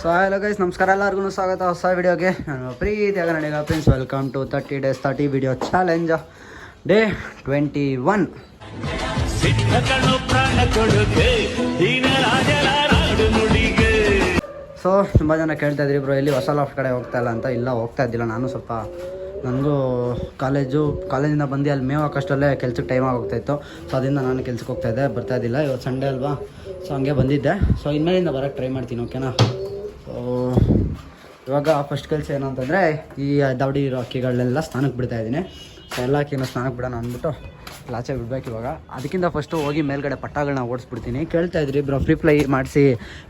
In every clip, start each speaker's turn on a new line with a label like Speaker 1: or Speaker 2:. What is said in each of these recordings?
Speaker 1: So hello guys ನಮಸ್ಕಾರ ಎಲ್ಲರಿಗೂ ಸ್ವಾಗತ. ಹೊಸ ವಿಡಿಯೋಗೆ ನಾನು ಪ್ರೀತಿಯಾಗ ನಡೆಯ friends welcome to thirty days thirty video challenge day twenty one
Speaker 2: ನುಡಿಗೆ
Speaker 1: ಸೊ ತುಂಬ ಜನ ಕೇಳ್ತಾ ಇದ್ರಿ ಬ್ರೋ ಎಲ್ಲಿ ಹೊಸ ಲಾಫ್ಟ್ ಕಡೆ ಹೋಗ್ತಾ ಇಲ್ಲ ಅಂತ? ಇಲ್ಲ, ಹೋಗ್ತಾ ಇದ್ದಿಲ್ಲ. ನಾನು ಸ್ವಲ್ಪ ನನಗೂ ಕಾಲೇಜು ಕಾಲೇಜಿಂದ ಬಂದು ಅಲ್ಲಿ ಮೇವು ಹಾಕೋಷ್ಟಲ್ಲೇ ಕೆಲ್ಸಕ್ಕೆ ಟೈಮ್ ಆಗೋಗ್ತಾಯಿತ್ತು ಸೊ ಅದರಿಂದ ನಾನು ಕೆಲ್ಸಕ್ಕೆ ಹೋಗ್ತಾ ಇದ್ದೆ. ಬರ್ತಾ ಇದ್ದಿಲ್ಲ. ಇವತ್ತು ಸಂಡೇ ಅಲ್ವಾ? ಸೊ ಹಂಗೆ ಬಂದಿದ್ದೆ. ಸೊ ಇನ್ಮೇಲಿಂದ ಬರೋಕ್ಕೆ ಟ್ರೈ ಮಾಡ್ತೀನಿ ಓಕೆನಾ ಸೊ ಇವಾಗ ಫಸ್ಟ್ ಕೆಲಸ ಏನಂತಂದರೆ ಈ ದಾವಡಿ ಇರೋ ಅಕ್ಕಿಗಳನ್ನೆಲ್ಲ ಸ್ನಾನಕ್ಕೆ ಬಿಡ್ತಾ ಇದ್ದೀನಿ. ಸೊ ಎಲ್ಲ ಅಕ್ಕಿನ ಸ್ನಾನಕ್ಕೆ ಬಿಡೋಣ ಅಂದ್ಬಿಟ್ಟು ಲಾಚೆ ಬಿಡ್ಬೇಕು ಇವಾಗ. ಅದಕ್ಕಿಂತ ಫಸ್ಟು ಹೋಗಿ ಮೇಲ್ಗಡೆ ಪಟ್ಟಾಗಳನ್ನ ಓಡಿಸ್ಬಿಡ್ತೀನಿ. ಕೇಳ್ತಾ ಇದ್ರಿ ಬ್ರೋ ಫ್ರೀ ಫ್ಲೈ ಮಾಡಿಸಿ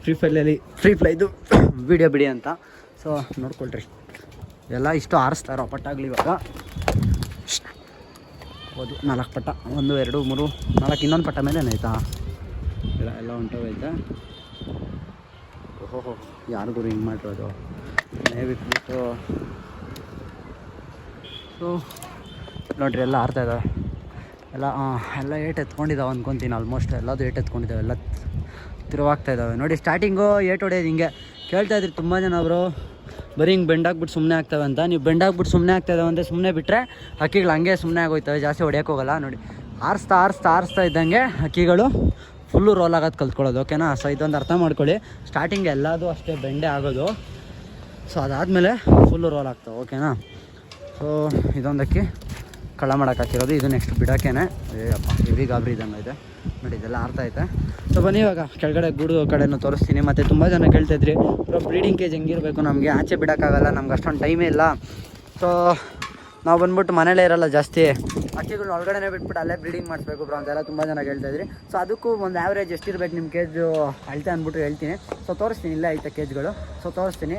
Speaker 1: ಫ್ರೀ ಫ್ಲೈಲಿ ಫ್ರೀ ಫ್ಲೈದು ವಿಡಿಯೋ ಬಿಡಿ ಅಂತ. ಸೊ ನೋಡ್ಕೊಳ್ರಿ. ಎಲ್ಲ ಇಷ್ಟು ಆರಿಸ್ತಾ ಇರೋ ಪಟ್ಟಾಗ್ಲಿ ಇವಾಗ. ಹೌದು, ನಾಲ್ಕು ಪಟ್ಟ. ಒಂದು, ಎರಡು, ಮೂರು, ನಾಲ್ಕು, ಇನ್ನೊಂದು ಪಟ್ಟ ಮೇಲೆ ಆಯ್ತಾ ಎಲ್ಲ ಎಲ್ಲ ಹೊಂಟೋಗೈತೆ ಓಹೋ ಯಾರಿಗೂ ಹಿಂಗೆ ಮಾಡಿರೋದು? ಬಿಟ್ಬಿಟ್ಟು ಸೊ ನೋಡ್ರಿ, ಎಲ್ಲ ಆರ್ತಾ ಇದ್ದಾವೆ ಎಲ್ಲ ಎಲ್ಲ ಏಟ್ ಎತ್ಕೊಂಡಿದ್ದಾವೆ ಅನ್ಕೊತೀನಿ ಆಲ್ಮೋಸ್ಟ್ ಎಲ್ಲದು ಏಟ್ ಎತ್ಕೊಂಡಿದ್ದಾವೆ ಎಲ್ಲ ತಿರುವಾಗ್ತಾ ಇದ್ದಾವೆ ನೋಡಿ ಸ್ಟಾರ್ಟಿಂಗು ಏಟ್ ಹೊಡೆಯೋದು ಹಿಂಗೆ. ಕೇಳ್ತಾ ಇದ್ರಿ ತುಂಬ ಜನ ಅವರು. ಬರೀ ಹಿಂಗೆ ಬೆಂಡಾಗ್ಬಿಟ್ಟು ಸುಮ್ಮನೆ ಆಗ್ತವೆ ಅಂತ. ನೀವು ಬೆಂಡಾಗ್ಬಿಟ್ಟು ಸುಮ್ಮನೆ ಆಗ್ತಾ ಇದಾವೆ ಅಂದರೆ ಸುಮ್ಮನೆ ಬಿಟ್ಟರೆ ಹಕ್ಕಿಗಳು ಹಂಗೆ ಸುಮ್ಮನೆ ಆಗೋಯ್ತವೆ. ಜಾಸ್ತಿ ಹೊಡೆಯೋಕ್ಕೋಗಲ್ಲ ನೋಡಿ, ಆರಿಸ್ತಾ ಆರಿಸ್ತಾ ಆರಿಸ್ತಾ ಇದ್ದಂಗೆ ಹಕ್ಕಿಗಳು ಫುಲ್ಲು ರೋಲ್ ಆಗೋದು ಕಲ್ತ್ಕೊಳ್ಳೋದು ಓಕೆನಾ ಸೊ ಇದೊಂದು ಅರ್ಥ ಮಾಡ್ಕೊಳ್ಳಿ. ಸ್ಟಾರ್ಟಿಂಗ್ ಎಲ್ಲದೂ ಅಷ್ಟೇ ಬೆಂಡೆ ಆಗೋದು. ಸೊ ಅದಾದಮೇಲೆ ಫುಲ್ಲು ರೋಲ್ ಆಗ್ತಾವೆ ಓಕೆನಾ ಸೊ ಇದೊಂದಕ್ಕೆ ಕಳ್ಳ ಮಾಡೋಕೆ ಹಾಕಿರೋದು. ಇದು ನೆಕ್ಸ್ಟ್ ಬಿಡೋಕ್ಕೇನೆ ಅಪ್ಪ ಹೆವಿ ಗಾಬರಿ ಇದ್ದಂಗೆ ಇದೆ. ನೋಡಿ, ಇದೆಲ್ಲ ಐತೆ. ಸೊ ಬನ್ನಿ ಇವಾಗ. ಕೆಳಗಡೆ ಗೂಡು ಕಡೆನೂ ತೋರಿಸ್ತೀನಿ. ಮತ್ತು ತುಂಬ ಜನ ಕೇಳ್ತಾಯಿದ್ರಿ ಬ್ರೋ ಬ್ರೀಡಿಂಗ್ ಕೇಜ್ ಹೆಂಗಿರಬೇಕು? ನಮಗೆ ಆಚೆ ಬಿಡೋಕ್ಕಾಗಲ್ಲ ನಮ್ಗೆ ಅಷ್ಟೊಂದು ಟೈಮೇ ಇಲ್ಲ. ಸೊ ನಾವು ಬಂದ್ಬಿಟ್ಟು ಮನೇಲೇ ಇರಲ್ಲ ಜಾಸ್ತಿ. ಹಕ್ಕಿಗಳನ್ನ ಒಳಗಡೆನೇ ಬಿಟ್ಬಿಟ್ಟು ಅಲ್ಲೇ ಬ್ರೀಡಿಂಗ್ ಮಾಡಿಸ್ಬೇಕು ಬ್ರೋ ಅಂತೆಲ್ಲ ತುಂಬ ಜನ ಹೇಳ್ತಾ ಇದ್ರಿ. ಸೊ ಅದಕ್ಕೂ ಒಂದು ಆ್ಯಾವ್ರೇಜ್ ಎಷ್ಟಿರ್ಬೇಕು ನಿಮ್ಮ ಕೇಜು ಅಳ್ತೆ ಅಂದ್ಬಿಟ್ಟು ಹೇಳ್ತೀನಿ. ಸೊ ತೋರಿಸ್ತೀನಿ ಇಲ್ಲೇ ಐತೆ ಕೇಜ್ಗಳು ಸೊ ತೋರಿಸ್ತೀನಿ.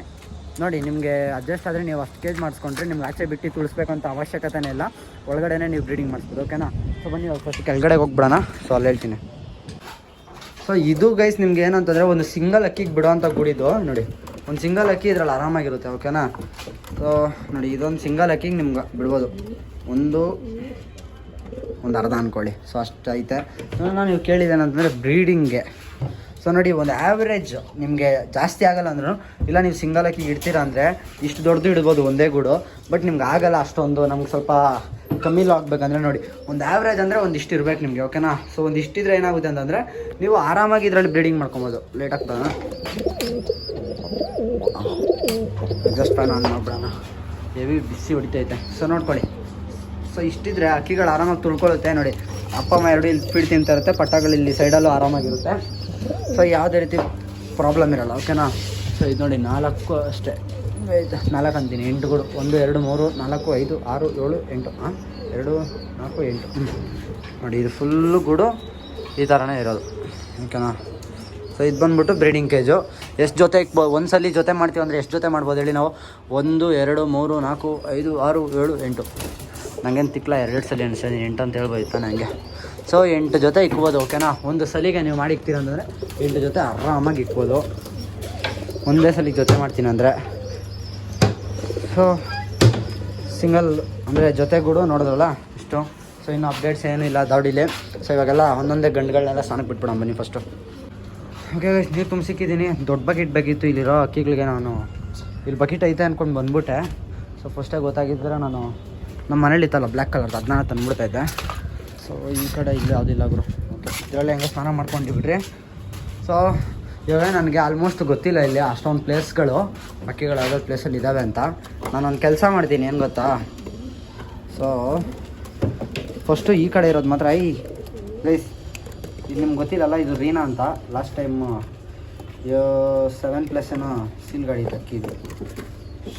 Speaker 1: ನೋಡಿ, ನಿಮಗೆ ಅಡ್ಜಸ್ಟ್ ಆದರೆ ನೀವು ಅಷ್ಟು ಕೇಜ್ ಮಾಡಿಸ್ಕೊಂಡ್ರೆ ನಿಮ್ಗೆ ಆಚೆ ಬಿಟ್ಟು ತುಳಿಸ್ಬೇಕು ಅಂತ ಅವಶ್ಯಕತೆನೇ ಇಲ್ಲ. ಒಳಗಡೆನೇ ನೀವು ಬ್ರೀಡಿಂಗ್ ಮಾಡಿಸ್ಬೋದು ಓಕೆನಾ ಸೊ ಬನ್ನಿ ಫಸ್ಟ್ ಕೆಳಗಡೆ ಹೋಗ್ಬಿಡೋಣ. ಸೊ ಅಲ್ಲಿ ಹೇಳ್ತೀನಿ. ಸೊ ಇದು ಗೈಸ್ ನಿಮ್ಗೆ ಏನಂತಂದರೆ ಒಂದು ಸಿಂಗಲ್ ಅಕ್ಕಿಗೆ ಬಿಡೋವಂಥ ಗುಡಿದು, ನೋಡಿ. ಒಂದು ಸಿಂಗಲ್ ಅಕ್ಕಿ ಇದ್ರಲ್ಲಿ ಆರಾಮಾಗಿರುತ್ತೆ, ಓಕೆನಾ? ಸೊ ನೋಡಿ, ಇದೊಂದು ಸಿಂಗಲ್ ಅಕ್ಕಿಗೆ ನಿಮ್ಗೆ ಬಿಡ್ಬೋದು. ಒಂದು ಒಂದು ಅರ್ಧ ಅಂದ್ಕೊಳ್ಳಿ ಸೊ ಅಷ್ಟು ಐತೆ ನಾನು ನೀವು ಕೇಳಿದ್ದೇನೆ ಅಂತಂದರೆ ಬ್ರೀಡಿಂಗ್ಗೆ ಸೊ ನೋಡಿ, ಒಂದು ಆ್ಯಾವ್ರೇಜ್ ನಿಮಗೆ ಜಾಸ್ತಿ ಆಗಲ್ಲ ಅಂದ್ರೂ, ಇಲ್ಲ ನೀವು ಸಿಂಗಲ್ ಹಾಕಿ ಇಡ್ತೀರ ಅಂದರೆ ಇಷ್ಟು ದೊಡ್ಡದು ಇಡ್ಬೋದು ಒಂದೇ ಗೂಡು ಬಟ್ ನಿಮ್ಗೆ ಆಗಲ್ಲ ಅಷ್ಟೊಂದು, ನಮ್ಗೆ ಸ್ವಲ್ಪ ಕಮ್ಮಿಲು ಆಗ್ಬೇಕಂದ್ರೆ ನೋಡಿ, ಒಂದು ಆ್ಯಾವ್ರೇಜ್ ಅಂದರೆ ಒಂದಿಷ್ಟು ಇರಬೇಕು ನಿಮಗೆ ಓಕೆನಾ ಸೊ ಒಂದು ಇಷ್ಟಿದ್ರೆ ಏನಾಗುತ್ತೆ ಅಂತಂದರೆ, ನೀವು ಆರಾಮಾಗಿ ಇದರಲ್ಲಿ ಬ್ರೀಡಿಂಗ್ ಮಾಡ್ಕೊಬೋದು. ಲೇಟ್ ಆಗ್ತದ ಜಸ್ಟ್ ಫ್ಯಾನ್ ಆನ್ ಮಾಡ್ಬಿಡೋಣ. ಹೆವಿ ಬಿಸಿ ಹೊಡಿತೈತೆ. ಸೊ ನೋಡ್ಕೊಳ್ಳಿ. ಸೊ ಇಷ್ಟಿದ್ರೆ ಅಕ್ಕಿಗಳು ಆರಾಮಾಗಿ ತುಳ್ಕೊಳುತ್ತೆ ನೋಡಿ. ಅಪ್ಪ, ಅಮ್ಮ ಎರಡು ಇಲ್ಲಿ ಸ್ಪೀಡ್ ತಿಂತಾ ಇರುತ್ತೆ ಪಟ್ಟಗಳು ಇಲ್ಲಿ ಸೈಡಲ್ಲೂ ಆರಾಮಾಗಿರುತ್ತೆ. ಸೊ ಯಾವುದೇ ರೀತಿ ಪ್ರಾಬ್ಲಮ್ ಇರಲ್ಲ ಓಕೆನಾ ಸೊ ಇದು ನೋಡಿ ನಾಲ್ಕು ಅಷ್ಟೇ. ನಾಲ್ಕು ಅಂತೀನಿ ಎಂಟುಗಳು ಒಂದು ಎರಡು ಮೂರು ನಾಲ್ಕು ಐದು ಆರು ಏಳು ಎಂಟು ಹಾಂ ಎರಡು ನಾಲ್ಕು ಎಂಟು. ಹ್ಞೂ ನೋಡಿ ಇದು ಫುಲ್ಲು ಗೂಡು ಈ ಥರನೇ ಇರೋದು ಓಕೆನಾ ಸೊ ಇದು ಬಂದ್ಬಿಟ್ಟು ಬ್ರೀಡಿಂಗ್ ಕೇಜು ಎಷ್ಟು ಜೊತೆ ಇಕ್ಬೋ ಒಂದು ಸಲ ಜೊತೆ ಮಾಡ್ತೀವಿ ಅಂದರೆ ಎಷ್ಟು ಜೊತೆ ಮಾಡ್ಬೋದು ಹೇಳಿ ನಾವು? ಒಂದು ಎರಡು ಮೂರು ನಾಲ್ಕು ಐದು ಆರು ಏಳು ಎಂಟು. ನನಗೇನು ತಿಕ್ಲ ಎರಡು ಸಲ ಅನಿಸ್ತೀನಿ ಎಂಟು ಅಂತ ಹೇಳ್ಬೋದು ನನಗೆ ಸೊ ಎಂಟು ಜೊತೆ ಇಕ್ಬೋದು ಓಕೆನಾ ಒಂದು ಸಲಿಗೆ ನೀವು ಮಾಡಿ ಇಕ್ತೀರ ಅಂತಂದರೆ ಎಂಟು ಜೊತೆ ಆರಾಮಾಗಿ ಇಕ್ಬೋದು. ಒಂದೇ ಸಲಿಗೆ ಜೊತೆ ಮಾಡ್ತೀನಿ ಅಂದರೆ. ಸೊ ಸಿಂಗಲ್ ಅಂದರೆ ಜೊತೆಗೂಡು ನೋಡಿದ್ರಲ್ಲ ಇಷ್ಟು. ಸೊ ಇನ್ನು ಅಪ್ಡೇಟ್ಸ್ ಏನೂ ಇಲ್ಲ ದೌಡಿಲಿ ಸೊ ಇವಾಗೆಲ್ಲ ಒಂದೊಂದೇ ಗಂಡುಗಳನ್ನೆಲ್ಲ ಸ್ನಾನಕ್ಕೆ ಬಿಟ್ಬಿಡೋಣ ಬನ್ನಿ ಫಸ್ಟು ಓಕೆ ನೀರು ತುಂಬಿಸಿಕ್ಕಿದ್ದೀನಿ ದೊಡ್ಡ ಬಕೆಟ್ ಬೇಕಿತ್ತು ಇಲ್ಲಿರೋ ಅಕ್ಕಿಗಳಿಗೆ ನಾನು. ಇಲ್ಲಿ ಬಕೆಟ್ ಐತೆ ಅಂದ್ಕೊಂಡು ಬಂದ್ಬಿಟ್ಟೆ. ಸೊ ಫಸ್ಟಾಗಿ ಗೊತ್ತಾಗಿದ್ದರೆ ನಾನು ನಮ್ಮ ಮನೇಲಿ ಇತ್ತಲ್ಲ ಬ್ಲ್ಯಾಕ್ ಕಲರ್ದು ಅದನ್ನ ತಂದ್ಬಿಡ್ತಾ ಇದ್ದೆ. ಸೊ ಈ ಕಡೆ ಇಲ್ಲಿ ಯಾವುದಿಲ್ಲ ಗುರು. ಓಕೆ ಇದರಲ್ಲಿ ಹೆಂಗೆ ಸ್ನಾನ ಮಾಡ್ಕೊಂಡಿಬಿಡ್ರಿ ಸೊ ಇವಾಗ ನನಗೆ ಆಲ್ಮೋಸ್ಟ್ ಗೊತ್ತಿಲ್ಲ ಇಲ್ಲಿ ಅಷ್ಟೊಂದು ಪ್ಲೇಸ್ಗಳು ಅಕ್ಕಿಗಳು ಯಾವ್ಯಾವ ಪ್ಲೇಸಲ್ಲಿ ಇದ್ದಾವೆ ಅಂತ. ನಾನೊಂದು ಕೆಲಸ ಮಾಡ್ತೀನಿ, ಏನು ಗೊತ್ತಾ? ಸೊ ಫಸ್ಟು ಈ ಕಡೆ ಇರೋದು ಮಾತ್ರ ಐ ಪ್ಲೀಸ್ ಇದು ನಿಮ್ಗೆ ಗೊತ್ತಿಲ್ಲಲ್ಲ, ಇದು ರೀನಾ ಅಂತ. ಲಾಸ್ಟ್ ಟೈಮ್ ಸೆವೆನ್ ಪ್ಲಸ್ ಏನೋ ಸೀಲ್ ಗಾಡಿ ತಕ್ಕಿದ್ದು.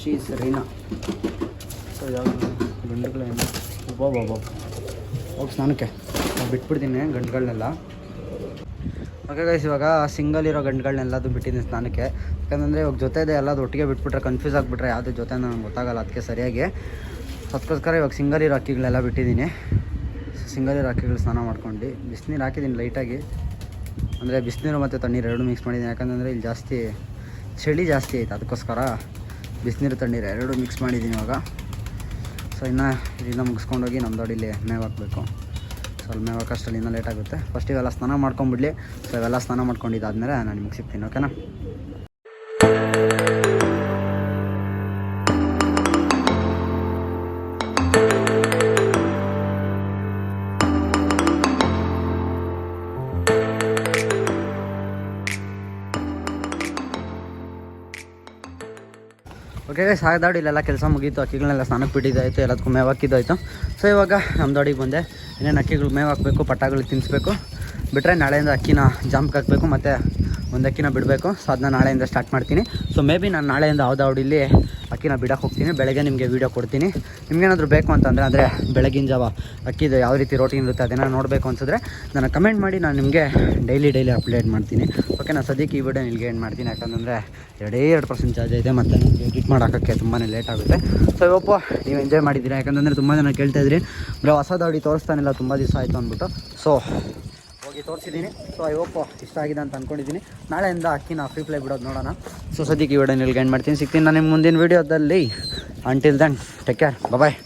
Speaker 1: ಶೀಸ್ ರೀನಾ ಸೊ ಯಾವ ಗಂಡುಗಳೇನು ಒಬ್ಬೊಬ್ಬ ಹೋಗಿ ಸ್ನಾನಕ್ಕೆ. ನಾನ್ ಬಿಟ್ಬಿಡ್ತೀನಿ ಗಂಟುಗಳನ್ನೆಲ್ಲ ಓಕೆ ಗೈಸ್ ಇವಾಗ ಸಿಂಗಲ್ ಇರೋ ಗಂಟುಗಳನ್ನೆಲ್ಲದು ಬಿಟ್ಟಿದ್ದೀನಿ ಸ್ನಾನಕ್ಕೆ. ಯಾಕಂದರೆ ಇವಾಗ ಜೊತೆದೆ ಎಲ್ಲದು ಒಟ್ಟಿಗೆ ಬಿಟ್ಬಿಟ್ರೆ ಕನ್ಫ್ಯೂಸ್ ಆಗಿಬಿಟ್ರೆ ಯಾವುದು ಜೊತೆ ನನಗೆ ಗೊತ್ತಾಗಲ್ಲ ಅದಕ್ಕೆ ಸರಿಯಾಗಿ. ಅದಕ್ಕೋಸ್ಕರ ಇವಾಗ ಸಿಂಗಲ್ ಇರೋ ಅಕ್ಕಿಗಳೆಲ್ಲ ಬಿಟ್ಟಿದ್ದೀನಿ. ಸಿಂಗಲ್ ಇರೋ ಅಕ್ಕಿಗಳು ಸ್ನಾನ ಮಾಡ್ಕೊಂಡು, ಬಿಸಿನೀರು ಹಾಕಿದ್ದೀನಿ ಲೈಟಾಗಿ. ಅಂದರೆ ಬಿಸಿನೀರು ಮತ್ತು ತಣ್ಣೀರು ಎರಡು ಮಿಕ್ಸ್ ಮಾಡಿದ್ದೀನಿ. ಯಾಕಂತಂದರೆ ಇಲ್ಲಿ ಜಾಸ್ತಿ, ಚಳಿ ಜಾಸ್ತಿ ಆಯ್ತು ಅದಕ್ಕೋಸ್ಕರ ಬಿಸಿನೀರು, ತಣ್ಣೀರು ಎರಡು ಮಿಕ್ಸ್ ಮಾಡಿದ್ದೀನಿ ಇವಾಗ. ಸೊ ಇನ್ನು ಇದನ್ನ ಮುಗಿಸ್ಕೊಂಡೋಗಿ ನಮ್ಮ ದೊಡ್ಡಿಲಿ ಮೇವು ಹಾಕಬೇಕು. ಸೊ ಅಲ್ಲಿ ಮೇವು ಹಾಕೋಷ್ಟರಲ್ಲಿ ಇನ್ನೂ ಲೇಟ್ ಆಗುತ್ತೆ. ಫಸ್ಟ್ ಇವೆಲ್ಲ ಸ್ನಾನ ಮಾಡ್ಕೊಂಬಿಡಲಿ. ಸೊ ಇವೆಲ್ಲ ಸ್ನಾನ ಮಾಡ್ಕೊಂಡಿದ್ದಾದ್ಮೇಲೆ ನಾನು ನಿಮಗೆ ಸಿಗ್ತೀನಿ ಓಕೆನಾ ಓಕೆ ಸಾಗದಾಡಿ ಇಲ್ಲೆಲ್ಲ ಕೆಲಸ ಮುಗೀತು ಅಕ್ಕಿಗಳನ್ನೆಲ್ಲ ಸ್ನಾನಕ್ಕೆ ಬಿಟ್ಟಿದ್ದಾಯಿತು, ಎಲ್ಲದಕ್ಕೂ ಮೇವು ಹಾಕಿದ್ದಾಯಿತು ಸೊ ಇವಾಗ ನಮ್ಮ ದೊಡಿಗೆ ಬಂದೆ. ಇನ್ನೇನು ಅಕ್ಕಿಗಳು ಮೇವು ಹಾಕಬೇಕು ಪಟ್ಟಾಗಳು ತಿನ್ನಿಸ್ಬೇಕು ಬಿಟ್ಟರೆ ನಾಳೆಯಿಂದ ಅಕ್ಕಿನ ಜಾಮ್ಗೆ ಹಾಕಬೇಕು, ಮತ್ತು ಒಂದು ಅಕ್ಕಿನ ಬಿಡಬೇಕು. ಸೊ ಅದನ್ನ ನಾಳೆಯಿಂದ ಸ್ಟಾರ್ಟ್ ಮಾಡ್ತೀನಿ. ಸೊ ಮೇ ಬಿ ನಾನು ನಾಳೆಯಿಂದ ಇಲ್ಲಿ ಅಕ್ಕಿನ ಬಿಡಕ್ಕೆ ಹೋಗ್ತೀನಿ. ಬೆಳಗ್ಗೆ ನಿಮಗೆ ವೀಡಿಯೋ ಕೊಡ್ತೀನಿ. ನಿಮ್ಗೇನಾದರೂ ಬೇಕು ಅಂತಂದರೆ, ಅಂದರೆ ಬೆಳಗಿನ ಜಾವ ಅಕ್ಕಿದು ಯಾವ ರೀತಿ ರೋಟಿ ಇರುತ್ತೆ ಅದನ್ನು ನೋಡಬೇಕು ಅನ್ಸಿದ್ರೆ ನಾನು ಕಮೆಂಟ್ ಮಾಡಿ ನಾನು ನಿಮಗೆ ಡೈಲಿ ಡೈಲಿ ಅಪ್ಡೇಟ್ ಮಾಡ್ತೀನಿ. ಓಕೆ ನಾನು ಸದ್ಯಕ್ಕೆ ಈ ವಿಡಿಯೋ ನಿಲ್ಗೆ ಏನು ಮಾಡ್ತೀನಿ? ಯಾಕಂತಂದರೆ ಎರಡೇ ಎರಡು ಪರ್ಸೆಂಟ್ ಚಾರ್ಜ್ ಇದೆ ಮತ್ತು ನಿಮಗೆ ಎಡಿಟ್ ಮಾಡೋಕ್ಕೆ ತುಂಬಾ ಲೇಟ್ ಆಗುತ್ತೆ. ಸೊ ಇವಪ್ಪ ನೀವು ಎಂಜಾಯ್ ಮಾಡಿದ್ದೀರಾ. ಯಾಕಂತಂದರೆ ತುಂಬ ಜನ ಕೇಳ್ತಾ ಇದ್ರಿ, ಬ್ರೋ ಹೊಸ ದಾವಡಿ ತೋರಿಸ್ತಾನಿಲ್ಲ ತುಂಬ ದಿವಸ ಆಯಿತು ಅಂದ್ಬಿಟ್ಟು. ಸೊ ಹೋಗಿ ತೋರಿಸಿದ್ದೀನಿ. ಸೊ ಐ ಹೋಪ್ ಇಷ್ಟ ಆಗಿದೆ ಅಂತ ಅಂದ್ಕೊಂಡಿದ್ದೀನಿ ನಾಳೆಯಿಂದ ಅಕ್ಕಿನ ಫ್ರೀ ಪ್ಲೇ ಬಿಡೋದು ನೋಡೋಣ. ಸೊ ಸದ್ಯಕ್ಕೆ ಈ ವಿಡಿಯೋ ನಿಲ್ಗೈಂಡ್ ಮಾಡ್ತೀನಿ. ಸಿಗ್ತೀನಿ ನಾನು ನಿಮ್ಮ ಮುಂದಿನ ವೀಡಿಯೋದಲ್ಲಿ until then take care bye